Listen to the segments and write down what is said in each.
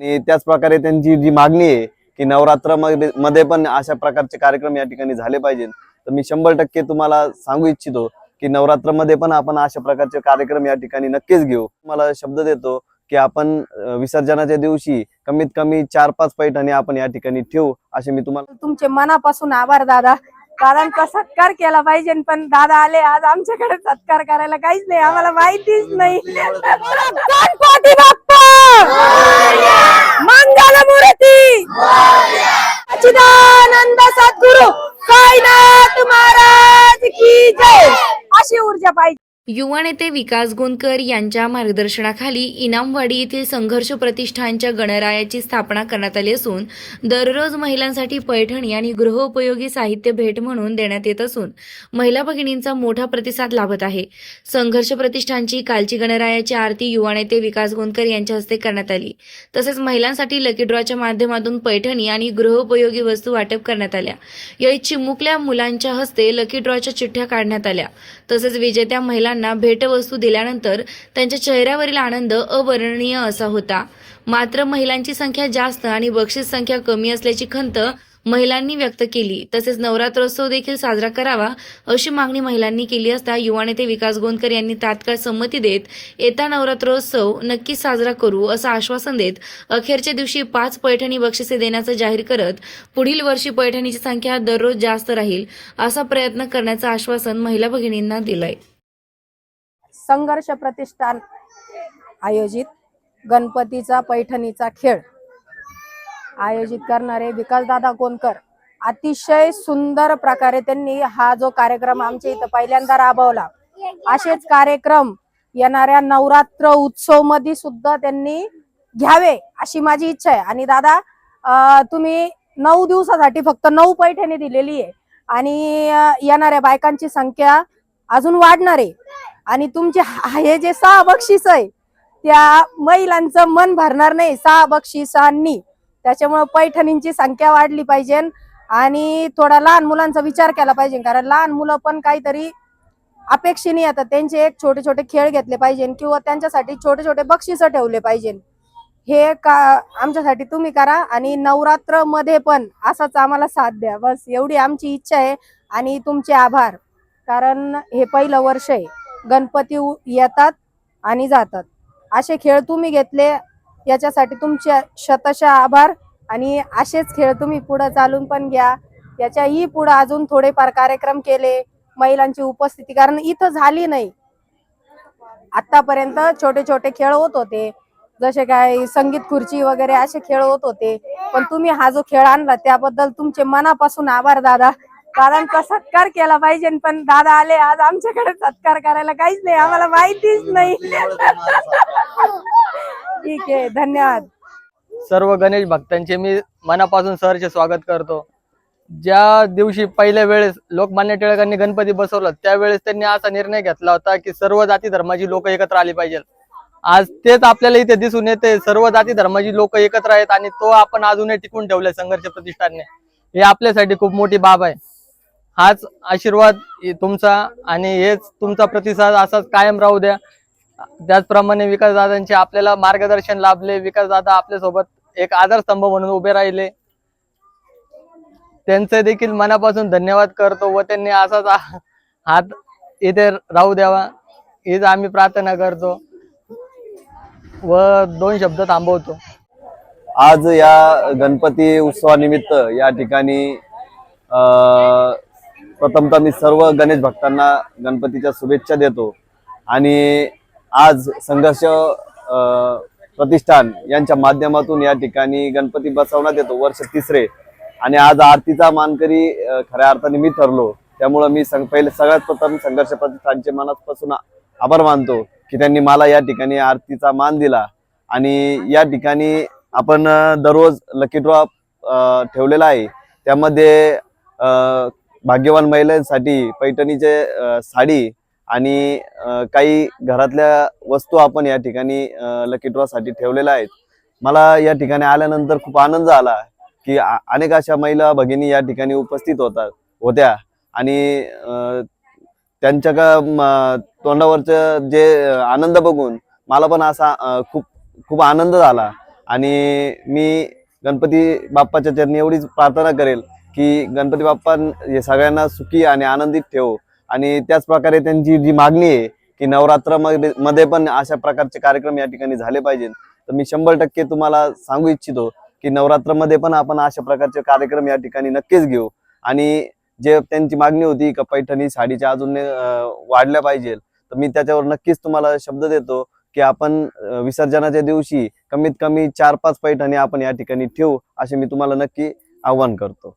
आणि त्याच प्रकारे त्यांची जी मागणी आहे की नवरात्रमध्ये मध्ये पण अशा प्रकारचे कार्यक्रम या ठिकाणी झाले पाहिजेत. तर मी शंभर टक्के तुम्हाला सांगू इच्छितो की नवरात्रमध्ये पण आपण अशा प्रकारचे कार्यक्रम या ठिकाणी नक्कीच घेऊ. मला शब्द देतो की आपण विसर्जनाच्या दिवशी कमीत कमी चार पाच पैठणी आपण या ठिकाणी ठेवू असे मी तुम्हाला तुमचे मनापासून आभार दादा. दादांचा सत्कार केला पाहिजे पण दादा आले आज आमच्याकडे सत्कार करायला काहीच नाही आम्हाला माहितीच नाही. मंगल मूर्ती युवा नेते विकास गोंदकर यांच्या मार्गदर्शनाखाली इनामवाडी येथील संघर्ष प्रतिष्ठानच्या गणरायाची स्थापना करण्यात आली असून दररोज महिलांसाठी पैठणी आणि गृहोपयोगी साहित्य भेट म्हणून देण्यात येत असून महिला भगिनींचा मोठा प्रतिसाद लाभत आहे. संघर्ष प्रतिष्ठानची कालची गणरायाची आरती युवा नेते विकास गोंदकर यांच्या हस्ते करण्यात आली. तसेच महिलांसाठी लकी ड्रॉच्या माध्यमातून पैठणी आणि गृहोपयोगी वस्तू वाटप करण्यात आल्या. यावेळी चिमुकल्या मुलांच्या हस्ते लकी ड्रॉच्या चिठ्ठ्या काढण्यात आल्या. तसेच विजेत्या महिलांना भेटवस्तू दिल्यानंतर त्यांच्या चेहऱ्यावरील आनंद अवर्णनीय असा होता. मात्र महिलांची संख्या जास्त आणि बक्षीस संख्या कमी असल्याची खंत महिलांनी व्यक्त केली. तसेच नवरात्रोत्सव देखील साजरा करावा अशी मागणी महिलांनी केली असता युवा नेते विकास गोंदकर यांनी तात्काळ संमती देत येता नवरात्रोत्सव नक्कीच साजरा करू असं आश्वासन देत अखेरच्या दिवशी पाच पैठणी बक्षिसे देण्याचं जाहीर करत पुढील वर्षी पैठणीची संख्या दररोज जास्त राहील असा प्रयत्न करण्याचं आश्वासन महिला भगिनींना दिलंय. संघर्ष प्रतिष्ठान आयोजित गणपतीचा पैठणीचा खेळ. आयोजित करणारे विकासदादा कोणकर अतिशय सुंदर प्रकारे त्यांनी हा जो कार्यक्रम आमच्या इथं पहिल्यांदा राबवला. असेच कार्यक्रम येणाऱ्या नवरात्र उत्सवमध्ये सुद्धा त्यांनी घ्यावे अशी माझी इच्छा आहे. आणि दादा तुम्ही नऊ दिवसासाठी फक्त नऊ पैठणी दिलेली आहे. आणि येणाऱ्या बायकांची संख्या अजून वाढणार आहे. आणि तुमचे हा- हे जे सहा बक्षीस आहे त्या महिलांचं मन भरणार नाही सहा बक्षिसांनी. त्याच्यामुळे पैठणींची संख्या वाढली पाहिजे आणि थोडा लहान मुलांचा विचार केला पाहिजे. कारण लहान मुलं पण काहीतरी अपेक्षेने येतात. त्यांचे एक छोटे छोटे खेळ घेतले पाहिजे किंवा त्यांच्यासाठी छोटे छोटे बक्षीस ठेवले पाहिजे. हे का आमच्यासाठी तुम्ही करा आणि नवरात्रमध्ये पण असाच आम्हाला साथ द्या. बस एवढी आमची इच्छा आहे आणि तुमचे आभार. कारण हे पहिलं वर्ष आहे. गणपती येतात आणि जातात. असे खेळ तुम्ही घेतले याच्यासाठी तुमचे शतशः आभार आणि असेच खेळ तुम्ही पुढे चालून पण घ्या. याच्याही पुढे अजून थोडेफार कार्यक्रम केले महिलांची उपस्थिती कारण इथं झाली नाही. आतापर्यंत छोटे छोटे खेळ होत होते. जसे काय संगीत खुर्ची वगैरे असे खेळ होत होते. पण तुम्ही हा जो खेळ आणला त्याबद्दल तुमचे मनापासून आभार दादा. दादांचा सत्कार केला पाहिजे पण दादा आले आज आमच्याकडे सत्कार करायला काहीच नाही आम्हाला माहितीच नाही. ठीक आहे धन्यवाद. सर्व गणेश भक्तांचे मी मनापासून सहर्ष स्वागत करतो. ज्या दिवशी पहिल्या वेळेस लोकमान्य टिळकांनी गणपती बसवला त्यावेळेस त्यांनी असा निर्णय घेतला होता की सर्व जाती धर्माची लोक एकत्र आली पाहिजे आज तेच आपल्याला इथे दिसून येते सर्व जाती धर्माची लोक एकत्र आहेत आणि तो आपण अजूनही टिकून ठेवलाय संघर्ष प्रतिष्ठानने. हे आपल्यासाठी खूप मोठी बाब आहे. हाच आशीर्वाद तुमचा आणि हेच तुमचा प्रतिसाद असाच कायम राहू द्या. त्याचप्रमाणे विकासदादांचे आपल्याला मार्गदर्शन लाभले. विकासदादा आपल्यासोबत एक आधारस्तंभ म्हणून उभे राहिले. त्यांचे देखील मनापासून धन्यवाद करतो व त्यांनी असाच हात इथे राहू द्यावा. हीच आम्ही प्रार्थना करतो व दोन शब्द थांबवतो. आज या गणपती उत्सवानिमित्त या ठिकाणी प्रथमतः मी सर्व गणेश भक्तांना गणपतीच्या शुभेच्छा देतो. आणि आज संघर्ष प्रतिष्ठान यांच्या माध्यमातून या ठिकाणी गणपती बसवण्यात येतो वर्ष तिसरे. आणि आज आरतीचा मानकरी खऱ्या अर्थाने मी ठरलो. त्यामुळं मी संग पहिले सगळ्यात प्रथम संघर्ष प्रतिष्ठानचे मनापासून आभार मानतो की त्यांनी मला या ठिकाणी आरतीचा मान दिला. आणि या ठिकाणी आपण दररोज लकी ड्रॉ ठेवलेला आहे. त्यामध्ये भाग्यवान महिलांसाठी पैठणीचे साडी आणि काही घरातल्या वस्तू आपण या ठिकाणी लकी ठेवलेल्या आहेत. मला या ठिकाणी आल्यानंतर खूप आनंद झाला की अनेक अशा महिला भगिनी या ठिकाणी उपस्थित होतात होत्या आणि त्यांच्या का तोंडावरचं जे आनंद बघून मला पण असा खूप खूप आनंद झाला. आणि मी गणपती बाप्पाच्या चरणी एवढीच प्रार्थना करेल की गणपती बाप्पा हे सगळ्यांना सुखी आणि आनंदित ठेवो. आणि त्याच प्रकारे त्यांची जी मागणी आहे की नवरात्रामध्ये मध्ये पण अशा प्रकारचे कार्यक्रम या ठिकाणी झाले पाहिजेत. तर मी शंभर टक्के तुम्हाला सांगू इच्छितो की नवरात्रामध्ये पण आपण अशा प्रकारचे कार्यक्रम या ठिकाणी नक्कीच घेऊ. आणि जे त्यांची मागणी होती का पैठणी साडीच्या अजून वाढल्या पाहिजे तर मी त्याच्यावर नक्कीच तुम्हाला शब्द देतो की आपण विसर्जनाच्या दिवशी कमीत कमी चार पाच पैठणी आपण या ठिकाणी ठेवू असे मी तुम्हाला नक्की आवाहन करतो.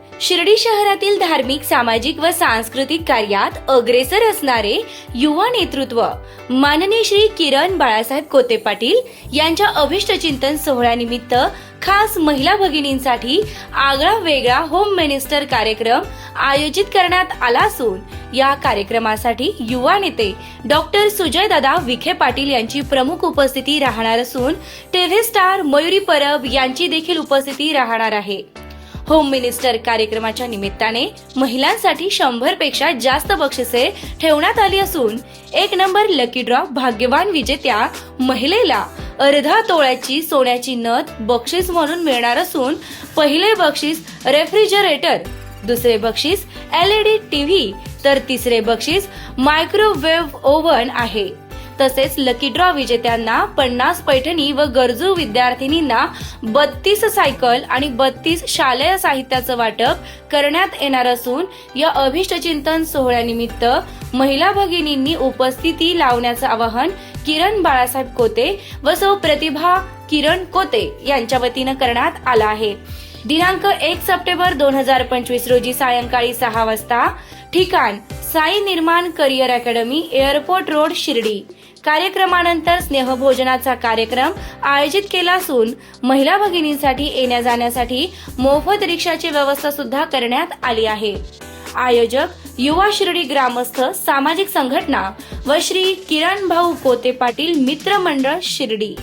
शिर्डी शहरातील धार्मिक सामाजिक व सांस्कृतिक कार्यात अग्रेसर असणारे युवा नेतृत्व. माननीय श्री किरण बाळासाहेब कोते पाटील यांच्या अभिष्टचिंतन सोहळ्यानिमित्त खास महिला भगिनींसाठी आगळा वेगळा होम मिनिस्टर कार्यक्रम आयोजित करण्यात आला असून या कार्यक्रमासाठी युवा नेते डॉक्टर सुजयदादा विखे पाटील यांची प्रमुख उपस्थिती राहणार असून टीव्ही स्टार मयुरी परब यांची देखील उपस्थिती राहणार आहे. होम मिनिस्टर कार्यक्रमाच्या निमित्ताने महिलांसाठी शंभरपेक्षा जास्त बक्षिसे ठेवण्यात आली असून एक नंबर लकी ड्रॉ भाग्यवान विजेत्या महिलेला अर्धा तोळ्याची सोन्याची नथ बक्षीस म्हणून मिळणार असून पहिले बक्षीस रेफ्रिजरेटर दुसरे बक्षीस एलईडी टीव्ही तर तिसरे बक्षीस मायक्रोवेव्ह ओव्हन आहे. तसेच लकी ड्रॉ विजेत्यांना पन्नास पैठणी व गरजू विद्यार्थिनींना बत्तीस सायकल आणि बत्तीस शालेय साहित्याचं वाटप करण्यात येणार असून या अभिष्ट चिंतन सोहळ्यानिमित्त महिला भगिनींनी उपस्थिती लावण्याचं आवाहन किरण बाळासाहेब कोते व सौ प्रतिभा किरण कोते यांच्या वतीनं करण्यात आलं आहे. दिनांक एक सप्टेंबर दोन हजार पंचवीस रोजी सायंकाळी सहा वाजता ठिकाण Sai Nirman career academy airport road Shirdi. कार्यक्रमानंतर स्नेहभोजनाचा कार्यक्रम आयोजित केला असून महिला भगिनींसाठी येण्या जाण्यासाठी मोफत रिक्षाची व्यवस्था सुद्धा करण्यात आली आहे. आयोजक युवा शिर्डी ग्रामस्थ सामाजिक संघटना व श्री किरण भाऊ कोते पाटील मित्र मंडळ शिर्डी.